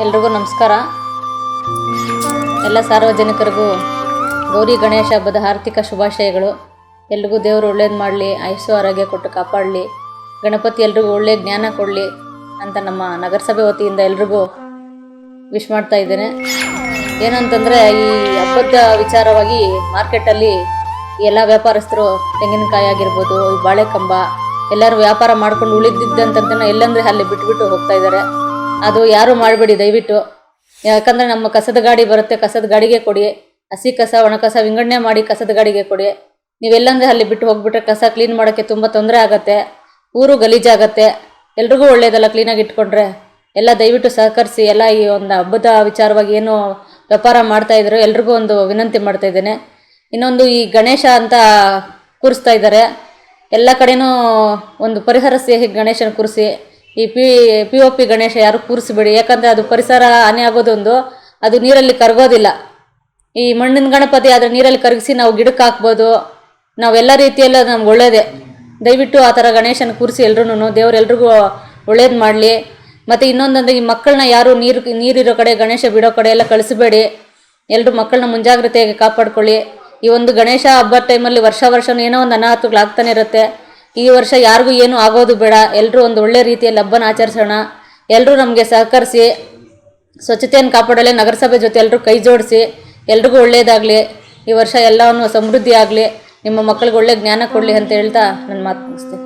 ನಮಸ್ಕಾರ. ಎಲ್ಲ ಸಾರ್ವಜನಿಕರಿಗೂ ಗೌರಿ ಗಣೇಶ ಹಬ್ಬದ ಆರ್ಥಿಕ ಶುಭಾಶಯಗಳು. ಎಲ್ರಿಗೂ ದೇವರು ಒಳ್ಳೇದು ಮಾಡಲಿ, ಆಯುಸ್ಸು ಆರೋಗ್ಯ ಕೊಟ್ಟು ಕಾಪಾಡಲಿ. ಗಣಪತಿ ಎಲ್ರಿಗೂ ಒಳ್ಳೆ ಜ್ಞಾನ ಕೊಡಲಿ ಅಂತ ನಮ್ಮ ನಗರಸಭೆ ವತಿಯಿಂದ ಎಲ್ರಿಗೂ ವಿಶ್ ಮಾಡ್ತಾ ಇದ್ದೇನೆ. ಏನಂತಂದರೆ ಈ ಹಬ್ಬದ ವಿಚಾರವಾಗಿ ಮಾರ್ಕೆಟಲ್ಲಿ ಎಲ್ಲ ವ್ಯಾಪಾರಸ್ಥರು ತೆಂಗಿನಕಾಯಿ ಆಗಿರ್ಬೋದು ಬಾಳೆಕಂಬ ಎಲ್ಲರೂ ವ್ಯಾಪಾರ ಮಾಡ್ಕೊಂಡು ಉಳಿದಿದ್ದಂತಂತನ ಎಲ್ಲಂದ್ರೆ ಅಲ್ಲಿ ಬಿಟ್ಬಿಟ್ಟು ಹೋಗ್ತಾ ಇದ್ದಾರೆ. ಅದು ಯಾರು ಮಾಡಬೇಡಿ, ದಯವಿಟ್ಟು. ಯಾಕಂದರೆ ನಮ್ಮ ಕಸದ ಗಾಡಿ ಬರುತ್ತೆ, ಕಸದ ಗಾಡಿಗೆ ಕೊಡಿ. ಹಸಿ ಕಸ, ಒಣ ಕಸ, ವಿಂಗಡಣೆ ಮಾಡಿ ಕಸದ ಗಾಡಿಗೆ ಕೊಡಿ. ನೀವೆಲ್ಲಂದ್ರೆ ಅಲ್ಲಿ ಬಿಟ್ಟು ಹೋಗ್ಬಿಟ್ರೆ ಕಸ ಕ್ಲೀನ್ ಮಾಡೋಕ್ಕೆ ತುಂಬ ತೊಂದರೆ ಆಗುತ್ತೆ. ಊರು ಗಲೀಜಾಗತ್ತೆ. ಎಲ್ರಿಗೂ ಒಳ್ಳೇದಲ್ಲ ಕ್ಲೀನಾಗಿ ಇಟ್ಕೊಂಡ್ರೆ. ಎಲ್ಲ ದಯವಿಟ್ಟು ಸಹಕರಿಸಿ, ಎಲ್ಲ ಈ ಒಂದು ಹಬ್ಬದ ವಿಚಾರವಾಗಿ ಏನು ವ್ಯಾಪಾರ ಮಾಡ್ತಾ ಇದ್ರು ಎಲ್ರಿಗೂ ಒಂದು ವಿನಂತಿ ಮಾಡ್ತಾ ಇದ್ದೇನೆ. ಇನ್ನೊಂದು ಈ ಗಣೇಶ ಅಂತ ಕೂರಿಸ್ತಾ ಇದ್ದಾರೆ. ಎಲ್ಲ ಕಡೆನೂ ಒಂದು ಪರಿಹಾರ ಸ್ನೇಹಿ ಗಣೇಶನ ಕೂರಿಸಿ ಈ P P O P Ganesha ಯಾರು ಕೂರಿಸ್ಬೇಡಿ, ಯಾಕಂದರೆ ಅದು ಪರಿಸರ ಹಾನಿ ಆಗೋದೊಂದು, ಅದು ನೀರಲ್ಲಿ ಕರಗೋದಿಲ್ಲ. ಈ ಮಣ್ಣಿನ ಗಣಪತಿ ಆದರೆ ನೀರಲ್ಲಿ ಕರಗಿಸಿ ನಾವು ಗಿಡಕ್ಕೆ ಹಾಕ್ಬೋದು. ನಾವೆಲ್ಲ ರೀತಿಯಲ್ಲೂ ನಮ್ಗೆ ಒಳ್ಳೇದೇ. ದಯವಿಟ್ಟು ಆ ಥರ ಗಣೇಶನ ಕೂರಿಸಿ ಎಲ್ರೂ ದೇವರೆಲ್ರಿಗೂ ಒಳ್ಳೇದು ಮಾಡಲಿ. ಮತ್ತು ಇನ್ನೊಂದಂದರೆ ಈ ಮಕ್ಕಳನ್ನ ಯಾರು ನೀರು, ನೀರಿರೋ ಕಡೆ, ಗಣೇಶ ಬಿಡೋ ಕಡೆ ಎಲ್ಲ ಕಳಿಸಬೇಡಿ. ಎಲ್ಲರೂ ಮಕ್ಕಳನ್ನ ಮುಂಜಾಗ್ರತೆಯಾಗಿ ಕಾಪಾಡ್ಕೊಳ್ಳಿ. ಈ ಒಂದು ಗಣೇಶ ಹಬ್ಬದ ಟೈಮಲ್ಲಿ ವರ್ಷ ವರ್ಷ ಏನೋ ಒಂದು ಅನಾಹುತಗಳಾಗ್ತಾನೆ ಇರುತ್ತೆ. ಈ ವರ್ಷ ಯಾರಿಗೂ ಏನೂ ಆಗೋದು ಬೇಡ. ಎಲ್ಲರೂ ಒಂದು ಒಳ್ಳೆ ರೀತಿಯಲ್ಲಿ ಹಬ್ಬನ ಆಚರಿಸೋಣ. ಎಲ್ಲರೂ ನಮಗೆ ಸಹಕರಿಸಿ, ಸ್ವಚ್ಛತೆಯನ್ನು ಕಾಪಾಡಲೇ, ನಗರಸಭೆ ಜೊತೆ ಎಲ್ಲರೂ ಕೈ ಜೋಡಿಸಿ, ಎಲ್ರಿಗೂ ಒಳ್ಳೆಯದಾಗಲಿ. ಈ ವರ್ಷ ಎಲ್ಲವನ್ನು ಸಮೃದ್ಧಿ ಆಗಲಿ ನಿಮ್ಮ ಮಕ್ಕಳಿಗೆ ಒಳ್ಳೆ ಜ್ಞಾನ ಕೊಡಲಿ ಅಂತ ಹೇಳ್ತಾ ನನ್ನ ಮಾತು ಮುಗಿಸ್ತೀನಿ.